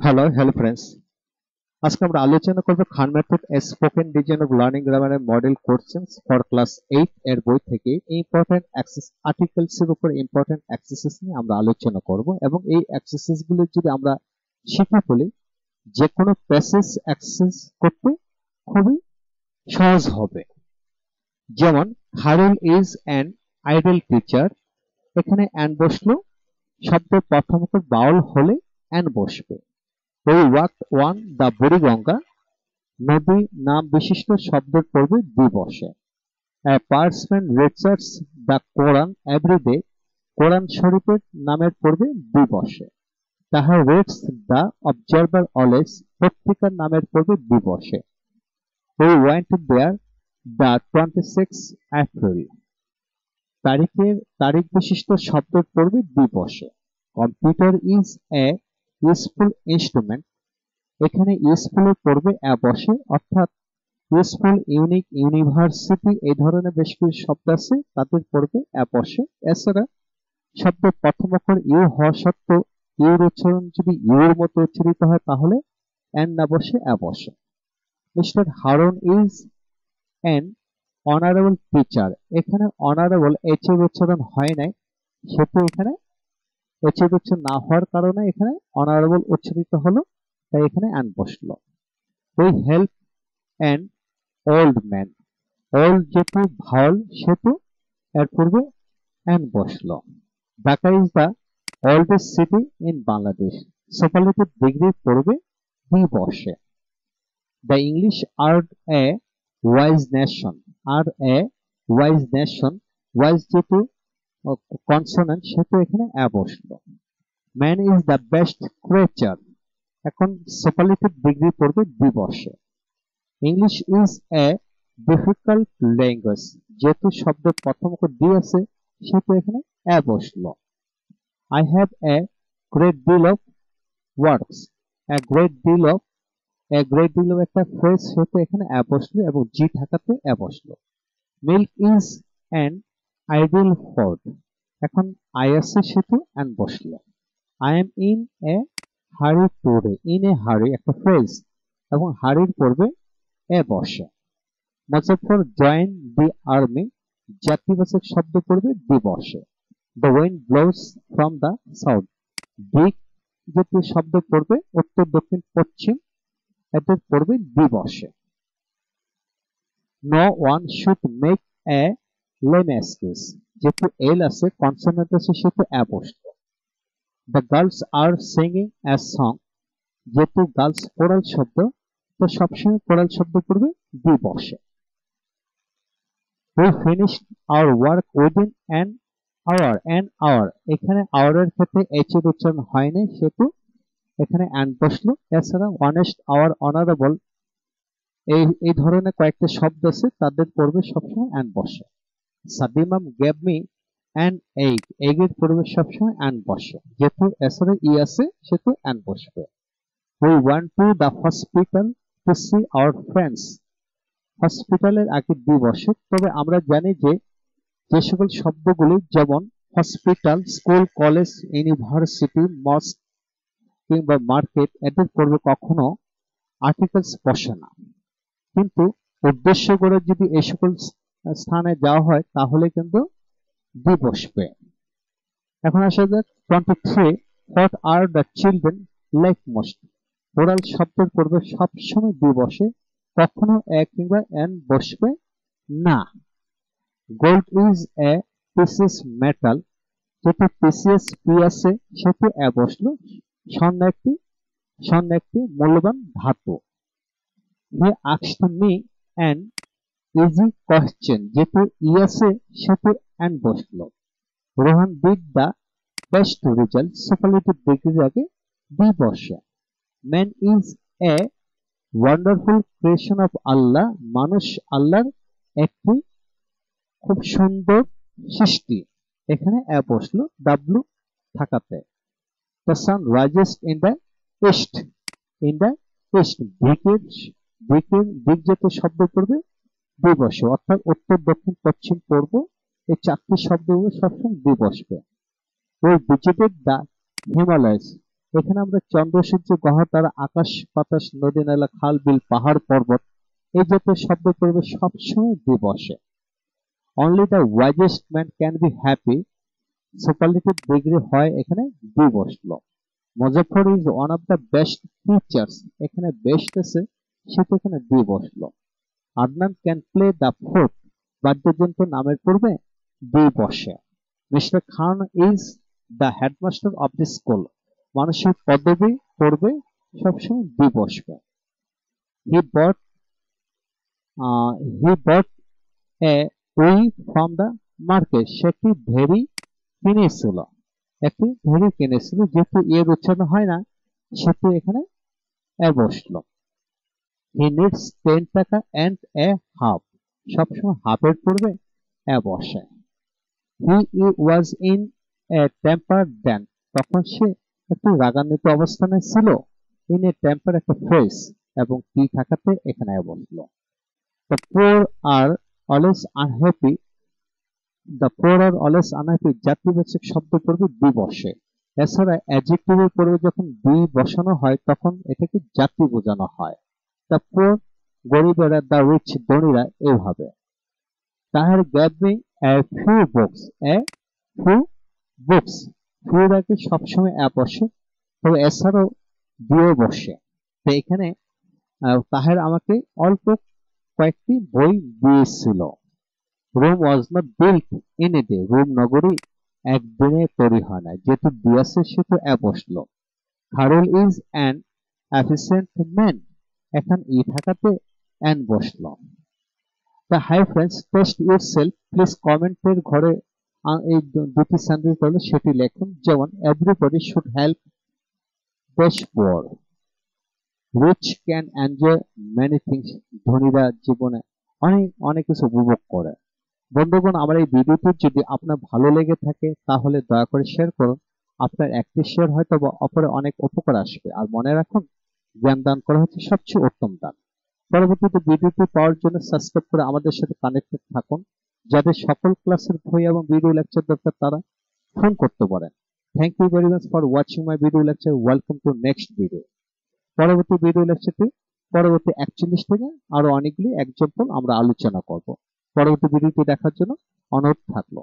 Hello hello friends আজকে আমরা আলোচনা করব Khan method spoken design of learning grammar and model questions for class 8 এর বই থেকে ইম্পর্টেন্ট অ্যাক্সেস আর্টিকেলস এর উপর ইম্পর্টেন্ট অ্যাক্সেসেস নিয়ে আমরা আলোচনা করব এবং এই অ্যাক্সেসেস যদি আমরা শিখে ফেলি যে কোনো প্যাসেজ অ্যাক্সেস করতে খুবই সহজ হবে। যেমন Harul is an ideal teacher এখানে অ্যান বসল শব্দ প্রথম অক্ষর বাউল হলে অ্যান বসবে। ওই ওয়াক ওয়ান দ্য বুড়িগঙ্গা নদী নাম বিশিষ্ট শব্দের পূর্বে দিবসে। এ পার্সম্যান রিসার্চ দ্য কোরআন এভরিডে কোরআন শরীফের নামের পূর্বে দিবসে। তাহা রেডস দ্য অবজারভার অলওয়েজ পত্রিকার নামের পূর্বে দিবসে। We went there the twenty six April তারিখের, তারিখ বিশিষ্ট শব্দের পূর্বে দিবসে। Computer is a useful instrument এখানে ইউজফুলের পূর্বে অ্যা বসে, অর্থাৎ ইউজফুল ইউনিক ইউনিভার্সিটি এই ধরনের বেশ কিছু শব্দ আছে, তাদের অ্যা বসে। এছাড়া শব্দ প্রথম অক্ষর ইউ হওয়া সত্ত্বেও ইউর উচ্চারণ যদি ইউর মতো উচ্চারিত হয় তাহলে এন না বসে বসে। Mister Harun is an honourable teacher. এখানে অনারেবল এইচ এর উচ্চারণ হয় নাই, সেহেতু এখানে এর উচ্চারণ না হওয়ার কারণে এখানে অনারেবল উচ্চারিত হলো, তাই এখানে অ্যান বসল। We help an old man old যেহেতু ভাওয়াল সেহেতু এর পূর্বে অ্যান বসল। Dhaka is the oldest city in Bangladesh superlative ডিগ্রির পূর্বে বি বসে the English are a wise nation are a wise nation wise যেহেতু কনসোনেন্ট সেহেতু এখানে অ্যা বসল। Man is the best creature এখন সুপারলেটিভ ডিগ্রি পড়বে বি বসে English is a difficult language যেহেতু শব্দ প্রথম ডি আছে সেহেতু এখানে এ বসল। I have a great deal of works a great deal of a great deal of একটা ফ্রেজ এখানে এ বসল এবং জি ঢাকাতে এ বসল। Milk is an ideal food এখন আই আছে সেহেতু অ্যান বসল। আই এম ইন এ হারি টুডে ইন এ হারি একটা ফ্রেজ এবং হারির পূর্বে এ বসে। মুজাফর জয়েন দি আর্মি জাতিবাচক শব্দ পড়বে দি বসে। The wind blows from the south দিক জাতীয় শব্দ পড়বে উত্তর, দক্ষিণ, পশ্চিম এদের পড়বে দি বসে। No one should make a excuse যেহেতু এল আছে কনসোনেন্ট আছে, সেহেতু অ্যা বসল the girls are singing a song যেহেতু গার্লস কোরাল শব্দ, তো সবসময় কোরাল শব্দ পড়বে দি বসে we finish our work within an hour an hour এখানে আওয়ারের ক্ষেত্রে এইচ এর উচ্চারণ হয়নি সেহেতু এখানে অ্যান বসল। এছাড়া অনেস্ট আওয়ার অনারেবল এই এই ধরনের কয়েকটা শব্দ আছে, তাদের পড়বে সবসময় অ্যান বসে। সাদিমাম গেভ মি অ্যান এগ এগের পূর্বে সবসময় অ্যান বসে। যেহেতু এছাড়া ই আছে, সেহেতু অ্যান বসবে। We want to the hospital to see our friends হসপিটালের আগে বি বসে। তবে আমরা জানি যে যে সকল শব্দগুলি যেমন hospital, school, college, university, mosque কিংবা মার্কেট, এদের পূর্বে কখনো আর্টিকেলস বসে না। কিন্তু উদ্দেশ্য করে যদি এই সকল স্থানে যাওয়া হয়, তাহলে কিন্তু দি বসবে। এখন আসা যাক twenty three what are the children like most oral শব্দের পূর্বে সবসময় দি বসে, কখনো এক কিংবা এন বসবে না। Gold is a precious metal যেটি পিসিএস পি আছে সেটি এ বসল, স্বর্ণ একটি স্বর্ণ একটি মূল্যবান ধাতু। হি আক্সড মি অ্যান ইজি কোয়েশ্চেন যেহেতু ই আছে, সেহেতু অ্যান বসল। Rohan did the best result superlative ডিগ্রির আগে বি বসে। Man is a wonderful creation of Allah মানুষ আল্লাহর একটি খুব সুন্দর সৃষ্টি। এখানে অ্যা বসল ডাব্লু থাকাতে। The sun rises in the east in the east দিকের দিকের, দিক জাতীয় শব্দ করবে বসে অর্থাৎ উত্তর, দক্ষিণ, পশ্চিম, পূর্ব, এই চারটি শব্দগুলো সবসময় দুই বসবে ওই ভিজিটেড দ্য হিমালয়স এখানে আমরা চন্দ্র সূর্য গ্রহ তারা আকাশ, বাতাস, নদী, নালা, খাল, বিল, পাহাড়, পর্বত, এই জাতীয় শব্দ পড়বে সবসময় দিবসে only the wisest man can be happy superlative degree হয় এখানে বি বসল Muzaffar is one of the best teachers এখানে বেস্ট আছে, সেটা এখানে বি বসল Adnan can play the fourth বাদ্যযন্ত্র নামের পূর্বে বি বসে। Mister Khan is the headmaster of the school মানুষের পদবি পড়বে, সবসময় বি বসবে। He bought he bought a we from the market সে একটি ভেরি কিনেছিল। একটি ভেরি কিনেছিল, যেহেতু এর উচ্চারণ হয় না, সেহেতু এখানে বসল। He needs ten taka and a half সবসময় হাফের এ হি ওয়াজ ইন এ টেম্পার দেন তখন সে একটু রাগান্বিত অবস্থানে ছিল। ইন এ টেম্পার একটা ফ্রেস এবং টি থাকাতে এখানে বসল। The poor are unhappy the poor are unhappy জাতিবাচক শব্দ পড়বে বি বসে। এছাড়া অ্যাডজেক্টিভের পূর্বে যখন বি বসানো হয়, তখন এটাকে জাতি বোঝানো হয়। দ্য পোর গরিবেরা দ্য রিচ ধনীরা এইভাবে তাহার gathering a few books a few books আগে সবসময় অ্যাপ বসে তবে এছাড়াও দিয়েও বসে। তো এখানে তাহের আমাকে অল্প কয়েকটি বই দিয়েছিল। Rome was not built in a day Rome নগরী একদিনে তৈরি হয় না যেহেতু দিয়াছে সেহেতু অ্যা বসল Khairul is an efficient man এখন ই থাকাতে অ্যান বসল the hi friends test yourself please কমেন্টের ঘরে এই দুটি সেন্টেন্স হলো সেটি লেখুন, যেমন এভরিবডি শুড হেল্প দেশ poor rich can enjoy many things ধনীরা জীবনে অনেক অনেক কিছু উপভোগ করে। বন্ধুগণ, আমার এই ভিডিওটি যদি আপনার ভালো লেগে থাকে, তাহলে দয়া করে শেয়ার করুন। আপনার একটি শেয়ার হয়তো বা অপরে অনেক উপকার আসবে। আর মনে রাখুন জ্ঞান দান করা হচ্ছে সবচেয়ে উত্তম দান। পরবর্তীতে ভিডিওটি পাওয়ার জন্য সাবস্ক্রাইব করে আমাদের সাথে কানেক্টেড থাকুন যাদের সকল ক্লাসের বই এবং ভিডিও লেকচার দরকার তারা ফোন করতে পারেন। Thank you very much for watching my video lecture welcome to next video পরবর্তী ভিডিও লেকচারটি পরবর্তী একচল্লিশ থেকে আরও অনেকগুলি এক্সাম্পল আমরা আলোচনা করব। পরবর্তী ভিডিওটি দেখার জন্য অনুরোধ থাকল।